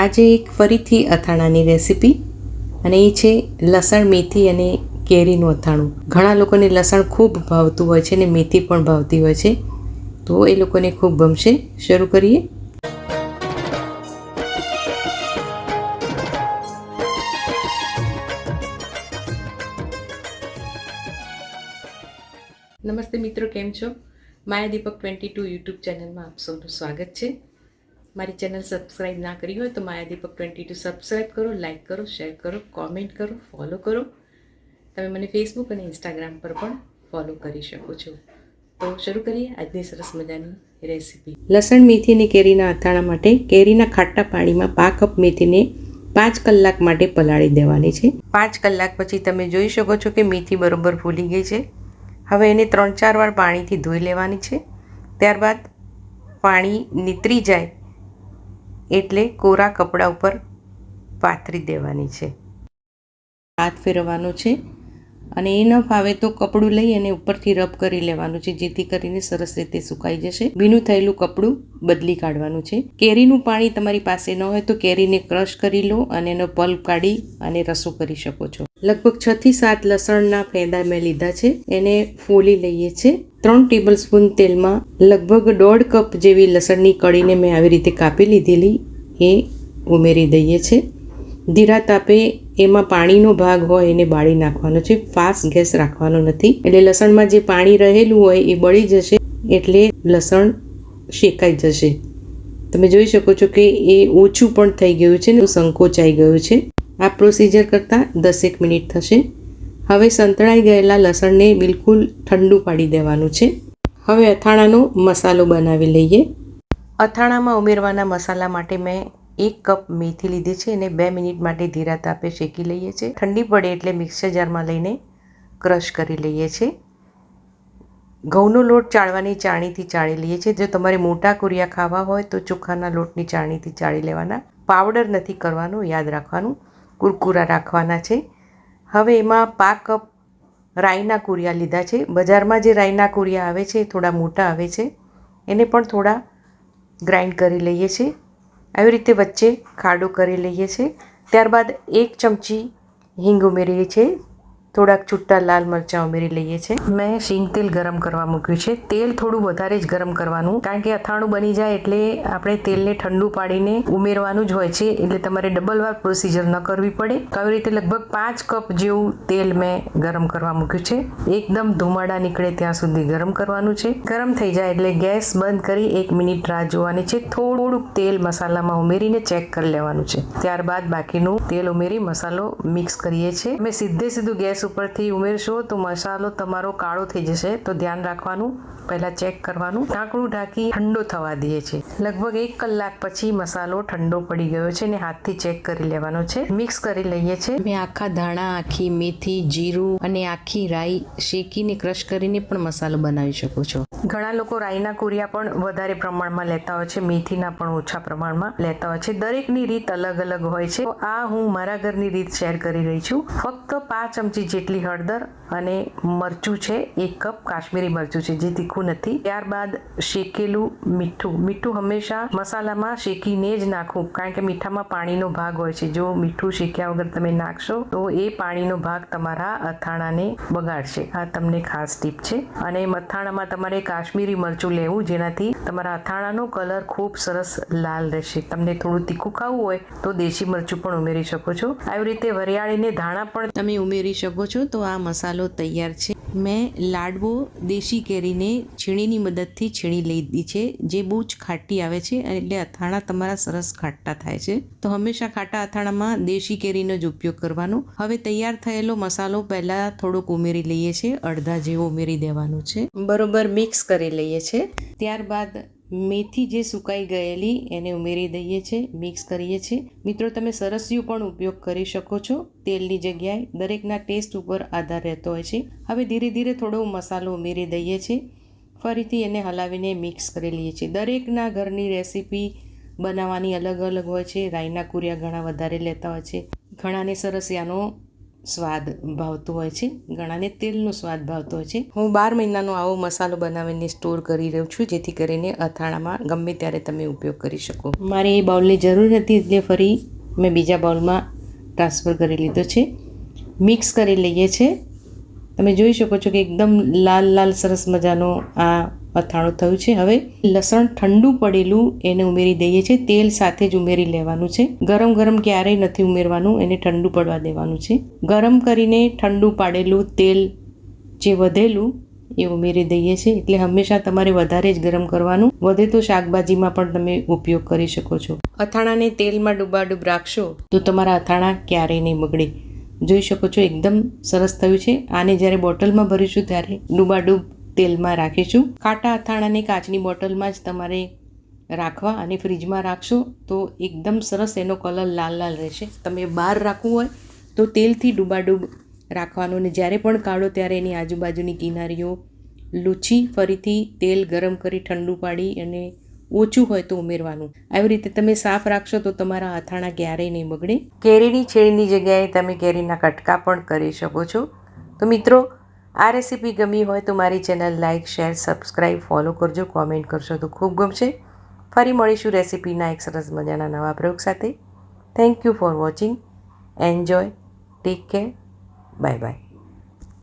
આજે એક ફરીથી અથાણાની રેસીપી, અને એ છે લસણ મેથી અને કેરીનું અથાણું. ઘણા લોકોને લસણ ખૂબ ભાવતું હોય છે અને મેથી પણ ભાવતી હોય છે. તો એ લોકોને ખૂબ ગમશે. શરૂ કરીએ. નમસ્તે મિત્રો, કેમ છો? Maya Deepak twenty two YouTube ચેનલમાં આપ સૌનું સ્વાગત છે. મારી ચેનલ સબસ્ક્રાઈબ ના કરી હોય તો Maya Deepak twenty two subscribe કરો, લાઇક કરો, શેર કરો, કોમેન્ટ કરો, ફોલો કરો. તમે મને ફેસબુક અને ઇન્સ્ટાગ્રામ પર પણ ફોલો કરી શકો છો. તો શરૂ કરીએ આજની સરસ મજાની રેસીપી. લસણ, મેથી અને કેરીના અથાણા માટે કેરીના ખાટા પાણીમાં પા કપ મેથીને પાંચ કલાક માટે પલાળી દેવાની છે. પાંચ કલાક પછી તમે જોઈ શકો છો કે મેથી બરોબર ફૂલી ગઈ છે. હવે એને ત્રણ ચાર વાર પાણીથી ધોઈ લેવાની છે. ત્યારબાદ પાણી નીતરી જાય એટલે કોરા કપડા ઉપર પાથરી દેવાની છે. હાથ ફેરવવાનો છે. અને એ ન ફાવે તો કપડું લઈ અને ઉપરથી રબ કરી લેવાનું છે, જેથી કરીને સરસ રીતે સુકાઈ જશે. ભીનું થયેલું કપડું બદલી કાઢવાનું છે. કેરીનું પાણી તમારી પાસે ન હોય તો કેરીને ક્રશ કરી લો અને એનો પલ્પ કાઢી અને રસો કરી શકો છો. લગભગ છ થી સાત લસણના ફેંદા મેં લીધા છે. એને ફોલી લઈએ છે. ત્રણ ટેબલ સ્પૂન તેલમાં લગભગ દોઢ કપ જેવી લસણની કળીને મેં આવી રીતે કાપી લીધેલી. એ ઉમેરી દઈએ છે. ધીરા તાપે એમાં પાણીનો ભાગ હોય એને બાળી નાખવાનો છે. ફાસ્ટ ગેસ રાખવાનો નથી. એટલે લસણમાં જે પાણી રહેલું હોય એ બળી જશે એટલે લસણ શેકાઈ જશે. તમે જોઈ શકો છો કે એ ઓછું પણ થઈ ગયું છે ને સંકોચાઈ ગયું છે. આ પ્રોસિજર કરતાં દસેક મિનિટ થશે. હવે સંતળાઈ ગયેલા લસણને બિલકુલ ઠંડુ પાડી દેવાનું છે. હવે અથાણાનો મસાલો બનાવી લઈએ. અથાણામાં ઉમેરવાના મસાલા માટે મેં એક કપ મેથી લીધી છે એને બે મિનિટ માટે ધીરા તાપે શેકી લઈએ છીએ. ઠંડી પડે એટલે મિક્સર જારમાં લઈને ક્રશ કરી લઈએ છીએ. ઘઉંનો લોટ ચાળવાની ચાણીથી ચાળી લઈએ છીએ. જો તમારે મોટા કુરિયા ખાવા હોય તો ચોખાના લોટની ચાણીથી ચાળી લેવાના. પાવડર નથી કરવાનું, યાદ રાખવાનું. કુરકુરા રાખવાના છે. હવે એમાં પા કપ રાઈના કુરિયા લીધા છે. બજારમાં જે રાઈના કુરિયા આવે છે થોડા મોટા આવે છે. એને પણ થોડા ગ્રાઇન્ડ કરી લઈએ છીએ. આવી રીતે વચ્ચે ખાડો કરી લઈએ છીએ. ત્યારબાદ એક ચમચી હિંગ ઉમેરીએ છીએ. થોડાક છૂટા લાલ મરચાં ઉમેરી લઈએ છીએ મેં શીંગ તેલ ગરમ કરવા મૂક્યું છે. તેલ થોડું વધારે જ ગરમ કરવાનું, કારણ કે અથાણું બની જાય એટલે આપણે તેલને ઠંડુ પાડીને ઉમેરવાનું જ હોય છે, એટલે તમારે ડબલ વાર પ્રોસીજર ન કરવી પડે. તો આવી રીતે લગભગ પાંચ કપ જેવું તેલ મેં ગરમ કરવા મૂક્યું છે. એકદમ ધુમાડા નીકળે ત્યાં સુધી ગરમ કરવાનું છે. ગરમ થઈ જાય એટલે ગેસ બંધ કરી એક મિનિટ રાહ જોવાની છે. થોડુંક તેલ મસાલામાં ઉમેરીને ચેક કરી લેવાનું છે. ત્યારબાદ બાકીનું તેલ ઉમેરી મસાલો મિક્સ કરીએ છીએ. મેં સીધે સીધું ગેસ ઉપરથી ઉમેરશો તો મસાલો તમારો કાળો થઈ જશે. તો ધ્યાન રાખવાનું, પહેલાં ચેક કરવાનું. ઢાંકણું ઢાંકી ઠંડો થવા દઈએ છીએ. લગભગ એક કલાક પછી મસાલો ઠંડો પડી ગયો છે ને હાથથી ચેક કરી લેવાનો છે. મિક્સ કરી લઈએ છીએ. મેં આખા ધાણા, આખી મેથી, જીરું અને આખી રાઈ શેકીને ક્રશ કરીને પણ મસાલો બનાવી શકો છો. ઘણા લોકો રાઈના કુરિયા પણ વધારે પ્રમાણમાં લેતા હોય છે, મેથીના પણ ઓછા પ્રમાણમાં લેતા હોય છે. દરેકની રીત અલગ અલગ હોય છે. આ હું મારા ઘરની રીત શેર કરી રહી છું. ફક્ત પાંચ ચમચી જેટલી હળદર અને મરચું છે, એક કપ કાશ્મીરી મરચું છે, જે તીખું નથી. ત્યારબાદ શેકેલું મીઠું. મીઠું હંમેશા મસાલામાં શેકીને જ નાખવું, કારણ કે મીઠામાં પાણીનો ભાગ હોય છે. જો મીઠું શેક્યા વગર તમે નાખશો, તો એ પાણીનો ભાગ તમારા અથાણાને બગાડશે. આ તમને ખાસ ટીપ છે. અને મથાણામાં તમારે કાશ્મીરી મરચું લેવું, જેનાથી તમારા અથાણાનો કલર ખૂબ સરસ લાલ રહેશે. તમને થોડું તીખું ખાવું હોય, તો દેશી મરચું પણ ઉમેરી શકો છો. આવી રીતે વરિયાળીને ધાણા પણ તમે ઉમેરી શકો છો, તો આ મસાલો તૈયાર છે. મેં લાડવો દેશી કેરીને છીણીની મદદથી છીણી લીધી છે જે બહુ જ ખાટી આવે છે એટલે અથાણા તમારા સરસ ખાટા થાય છે. તો હંમેશા ખાટા અથાણામાં દેશી કેરીનો જ ઉપયોગ કરવાનો. હવે તૈયાર થયેલો મસાલો પહેલાં થોડોક ઉમેરી લઈએ છીએ અડધા જેવો ઉમેરી દેવાનો છે. બરોબર મિક્સ કરી લઈએ છીએ. ત્યારબાદ મેથી જે સુકાઈ ગયેલી એને ઉમેરી દઈએ છીએ મિક્સ કરીએ છીએ મિત્રો, તમે સરસિયું પણ ઉપયોગ કરી શકો છો તેલની જગ્યાએ. દરેકના ટેસ્ટ ઉપર આધાર રહેતો હોય છે. હવે ધીરે ધીરે થોડો મસાલો ઉમેરી દઈએ છીએ ફરીથી એને હલાવીને મિક્સ કરી લઈએ છીએ. દરેકના ઘરની રેસીપી બનાવવાની અલગ અલગ હોય છે. રાઈના કુરિયા ઘણા વધારે લેતા હોય છે. ઘણાને સરસિયાનો સ્વાદ ભાવતો હોય છે. ઘણાને તેલનો સ્વાદ ભાવતો હોય છે. હું બાર મહિનાનો આવો મસાલો બનાવીને સ્ટોર કરી રહ્યો છું, જેથી કરીને અથાણામાં ગમે ત્યારે તમે ઉપયોગ કરી શકો. મારે એ બાઉલની જરૂર હતી, એટલે ફરી મેં બીજા બાઉલમાં ટ્રાન્સફર કરી લીધો છે. મિક્સ કરી લઈએ છે. તમે જોઈ શકો છો કે એકદમ લાલ લાલ સરસ મજાનો આ અથાણું થયું છે. હવે લસણ ઠંડુ પડેલું એને ઉમેરી દઈએ છીએ. તેલ સાથે જ ઉમેરી લેવાનું છે. ગરમ ગરમ ક્યારેય નથી ઉમેરવાનું, એને ઠંડુ પડવા દેવાનું છે. ગરમ કરીને ઠંડુ પાડેલું તેલ જે વધેલું એ ઉમેરી દઈએ છીએ. એટલે હંમેશા તમારે વધારે જ ગરમ કરવાનું. વધે તો શાકભાજીમાં પણ તમે ઉપયોગ કરી શકો છો. અથાણાને તેલમાં ડૂબાડૂબ રાખશો તો તમારા અથાણા ક્યારેય નહીં બગડે. જોઈ શકો છો, એકદમ સરસ થયું છે. આને જ્યારે બોટલમાં ભરીશું ત્યારે ડૂબાડૂબ તેલમાં રાખીશું. કાંટા અથાણાને કાચની બોટલમાં જ તમારે રાખવા અને ફ્રીજમાં રાખશો તો એકદમ સરસ એનો કલર લાલ લાલ રહેશે. તમે બહાર રાખવું હોય તો તેલથી ડૂબાડૂબ રાખવાનું અને જ્યારે પણ કાઢો ત્યારે એની આજુબાજુની કિનારીઓ લૂછી ફરીથી તેલ ગરમ કરી ઠંડુ પાડી અને ઓછું હોય તો ઉમેરવાનું. આવી રીતે તમે સાફ રાખશો તો તમારા અથાણા ક્યારેય નહીં બગડે. કેરીની છેડની જગ્યાએ તમે કેરીના કટકા પણ કરી શકો છો. તો મિત્રો આ રેસીપી ગમી હોય તો મારી channel like share subscribe follow કરજો, કોમેન્ટ કરશો તો ખૂબ ગમશે. ફરી મળીશું રેસીપીના એક સરસ મજાના નવા પ્રયોગ સાથે. Thank you for watching enjoy take care bye bye